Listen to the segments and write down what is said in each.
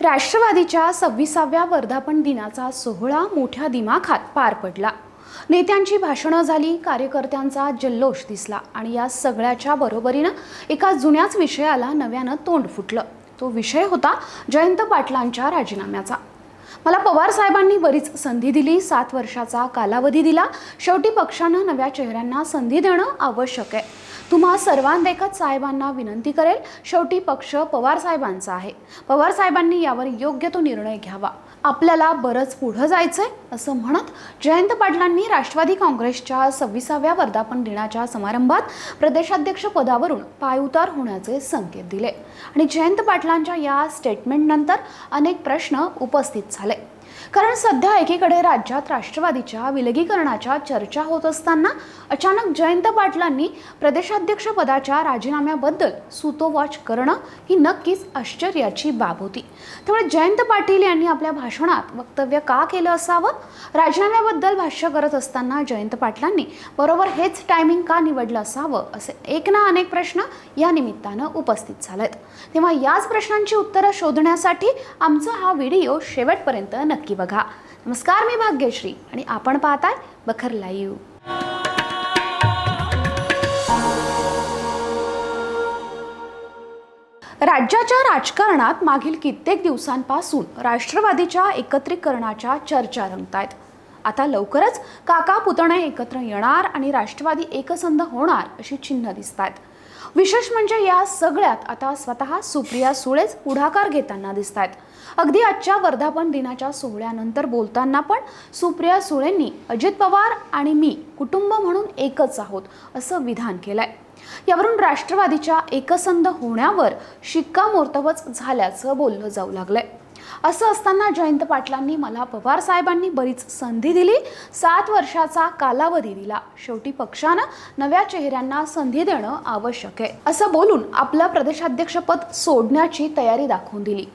राष्ट्रवादीच्या सव्वीसाव्या वर्धापन दिनाचा सोहळा मोठ्या दिमाखात पार पडला. नेत्यांची भाषणं झाली कार्यकर्त्यांचा जल्लोष दिसला आणि या सगळ्याच्या बरोबरीनं एका जुन्याच विषयाला नव्यानं तोंड फुटलं. तो विषय होता जयंत पाटलांच्या राजीनाम्याचा. मला पवार साहेबांनी बरीच संधी दिली सात वर्षाचा कालावधी दिला. शेवटी पक्षानं नव्या चेहऱ्यांना संधी देणं आवश्यक आहे. तुम्हा सर्वांदेखत साहेबांना विनंती करेल शेवटी पक्ष पवार साहेबांचा आहे. पवार साहेबांनी यावर योग्य तो निर्णय घ्यावा. आपल्याला बरंच पुढं जायचं आहे असं म्हणत जयंत पाटलांनी राष्ट्रवादी काँग्रेसच्या सव्वीसाव्या वर्धापन दिनाच्या समारंभात प्रदेशाध्यक्ष पदावरून पायउतार होण्याचे संकेत दिले. आणि जयंत पाटलांच्या या स्टेटमेंटनंतर अनेक प्रश्न उपस्थित झाले. कारण सध्या एकीकडे राज्यात राष्ट्रवादीच्या विलगीकरणाच्या चर्चा होत असताना अचानक जयंत पाटलांनी प्रदेशाध्यक्ष पदाच्या राजीनाम्याबद्दल सुतोवाच करणं ही नक्कीच आश्चर्याची बाब होती. त्यामुळे जयंत पाटील यांनी आपल्या भाषणात वक्तव्य का केलं असावं? राजीनाम्याबद्दल भाष्य करत असताना जयंत पाटलांनी बरोबर हेच टायमिंग का निवडलं असावं? असे एक ना अनेक प्रश्न या निमित्तानं उपस्थित झालेत. तेव्हा याच प्रश्नांची उत्तरं शोधण्यासाठी आमचा हा व्हिडिओ शेवटपर्यंत नक्की बघा. नमस्कार मी भाग्यश्री आणि आपण पाहताय बखर लाईव्ह. राज्याच्या राजकारणात मागील कित्येक दिवसांपासून राष्ट्रवादीच्या एकत्रीकरणाच्या चर्चा रंगतायत. आता लवकरच काका पुतणे एकत्र येणार आणि राष्ट्रवादी एकसंध होणार अशी चिन्ह दिसत आहेत विशेष म्हणजे या सगळ्यात आता स्वतः सुप्रिया सुळेच पुढाकार घेताना दिसत आहेत अगदी आजच्या वर्धापन दिनाच्या सोहळ्यानंतर बोलताना पण सुप्रिया सुळेंनी अजित पवार आणि मी कुटुंब म्हणून एकच आहोत असं विधान केलंय. यावरून राष्ट्रवादीच्या एकसंध होण्यावर शिक्कामोर्तबच झाल्याचं बोललं जाऊ लागलंय. असं असताना जयंत पाटलांनी मला पवार साहेबांनी बरीच संधी दिली. सात वर्षाचा कालावधी दिला. शेवटी पक्षानं नव्या चेहऱ्यांना संधी देणं आवश्यक आहे. असं बोलून आपलं प्रदेशाध्यक्षपद सोडण्याची तयारी दाखवून दिली.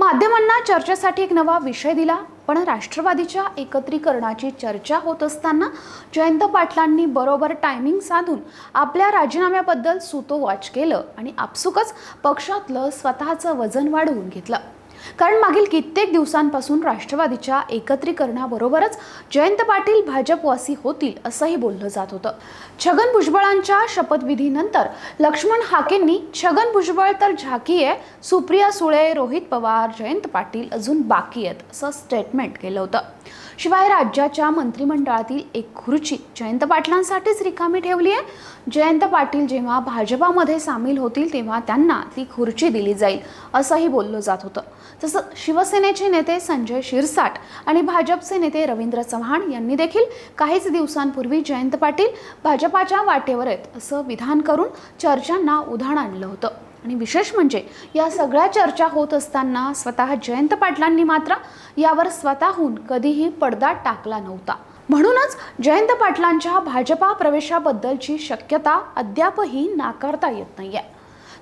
माध्यमांना चर्चेसाठी एक नवा विषय दिला. पण राष्ट्रवादीच्या एकत्रीकरणाची चर्चा होत असताना जयंत पाटलांनी बरोबर टायमिंग साधून आपल्या राजीनाम्याबद्दल सुतोवाच केलं आणि आपसुकच पक्षातलं स्वतःचं वजन वाढवून घेतलं. कारण मागील कित्येक दिवसांपासून राष्ट्रवादीच्या एकत्रीकरणाबरोबरच जयंत पाटील भाजपवासी होतील असंही बोललं जात होतं. छगन भुजबळांच्या शपथविधीनंतर लक्ष्मण हाकेंनी छगन भुजबळ तर झाकी आहे सुप्रिया सुळे रोहित पवार जयंत पाटील अजून बाकी आहेत असं स्टेटमेंट केलं होतं. शिवाय राज्याच्या मंत्रिमंडळातील एक खुर्ची जयंत पाटलांसाठीच रिकामी ठेवली आहे. जयंत पाटील जेव्हा भाजपामध्ये सामील होतील तेव्हा त्यांना ती खुर्ची दिली जाईल असंही बोललं जात होतं. तसं शिवसेनेचे नेते संजय शिरसाट आणि भाजपचे नेते रवींद्र चव्हाण यांनी देखील काहीच दिवसांपूर्वी जयंत पाटील भाजपाच्या वाटेवर आहेत असं विधान करून चर्चांना उधाण आणलं होतं. आणि विशेष म्हणजे या सगळ्या चर्चा होत असताना स्वतः जयंत पाटलांनी मात्र यावर स्वतःहून कधीही पडदा टाकला नव्हता. म्हणूनच जयंत पाटलांच्या भाजपा प्रवेशाबद्दलची शक्यता अद्यापही नाकारता येत नाहीये.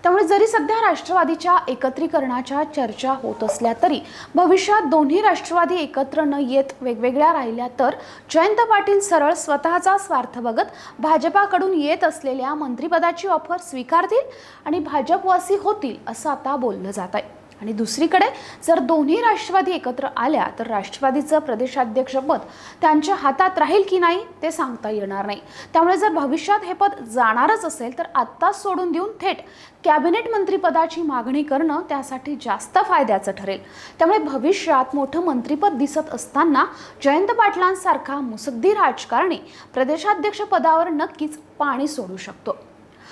त्यामुळे जरी सध्या राष्ट्रवादीच्या एकत्रीकरणाच्या चर्चा होत असल्या तरी भविष्यात दोन्ही राष्ट्रवादी एकत्र न येत वेगवेगळ्या राहिल्या तर जयंत पाटील सरळ स्वतःचा स्वार्थ बघत भाजपाकडून येत असलेल्या मंत्रिपदाची ऑफर स्वीकारतील आणि भाजपवासी होतील असं आता बोललं जात आहे. आणि दुसरीकडे जर दोन्ही राष्ट्रवादी एकत्र आल्या तर राष्ट्रवादीचं प्रदेशाध्यक्षपद त्यांच्या हातात राहील की नाही ते सांगता येणार नाही. त्यामुळे जर भविष्यात हे पद जाणारच असेल तर आत्ताच सोडून देऊन थेट कॅबिनेट मंत्रिपदाची मागणी करणं त्यासाठी जास्त फायद्याचं ठरेल. त्यामुळे भविष्यात मोठं मंत्रिपद दिसत असताना जयंत पाटलांसारखा मुसद्दी राजकारणी प्रदेशाध्यक्षपदावर नक्कीच पाणी सोडू शकतो.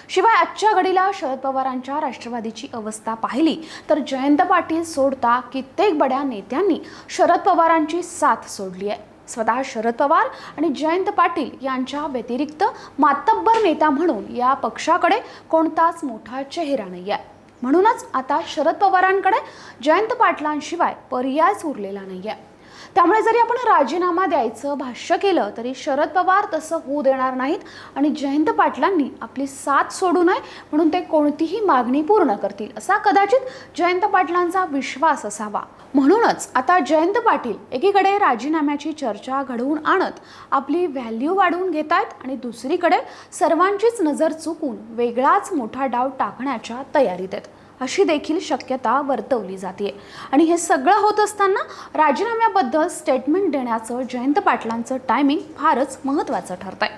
शिवाय आजच्या घडीला शरद पवारांच्या राष्ट्रवादीची अवस्था पाहिली तर जयंत पाटील सोडता कित्येक बड्या नेत्यांनी शरद पवारांची साथ सोडली आहे. स्वतः शरद पवार आणि जयंत पाटील यांच्या व्यतिरिक्त मातब्बर नेता म्हणून या पक्षाकडे कोणताच मोठा चेहरा नाही आहे म्हणूनच आता शरद पवारांकडे जयंत पाटलांशिवाय पर्यायच उरलेला नाही आहे त्यामुळे जरी आपण राजीनामा द्यायचं भाष्य केलं तरी शरद पवार तसं होऊ देणार नाहीत आणि जयंत पाटलांनी आपली साथ सोडू नये म्हणून ते कोणतीही मागणी पूर्ण करतील असा कदाचित जयंत पाटलांचा विश्वास असावा. म्हणूनच आता जयंत पाटील एकीकडे राजीनाम्याची चर्चा घडवून आणत आपली व्हॅल्यू वाढवून घेत आहेत आणि दुसरीकडे सर्वांचीच नजर चुकून वेगळाच मोठा डाव टाकण्याच्या तयारीत आहेत. अशी देखील शक्यता वर्तवली जाते. आणि हे सगळं होत असताना राजीनाम्याबद्दल स्टेटमेंट देण्याचं जयंत पाटलांचं टायमिंग फारच महत्त्वाचं ठरतंय.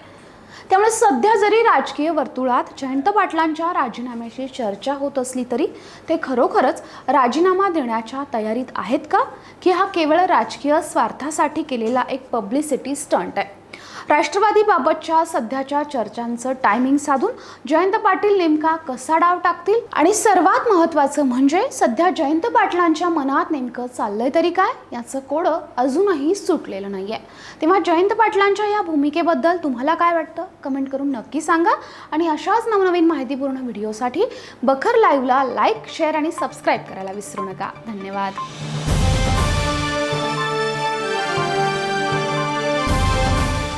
त्यामुळे सध्या जरी राजकीय वर्तुळात जयंत पाटलांच्या राजीनाम्याची चर्चा होत असली तरी ते खरोखरच राजीनामा देण्याच्या तयारीत आहेत का? की हा केवळ राजकीय स्वार्थासाठी केलेला एक पब्लिसिटी स्टंट आहे? राष्ट्रवादीबाबतच्या सध्याच्या चर्चांचं टायमिंग साधून जयंत पाटील नेमका कसा डाव टाकतील? आणि सर्वात महत्त्वाचं म्हणजे सध्या जयंत पाटलांच्या मनात नेमकं चाललंय तरी काय? याचं कोडं अजूनही सुटलेलं नाही आहे तेव्हा जयंत पाटलांच्या या भूमिकेबद्दल तुम्हाला काय वाटतं? कमेंट करून नक्की सांगा. आणि अशाच नवनवीन माहितीपूर्ण व्हिडिओसाठी बखर लाईव्हला लाईक शेअर आणि सबस्क्राईब करायला विसरू नका. धन्यवाद.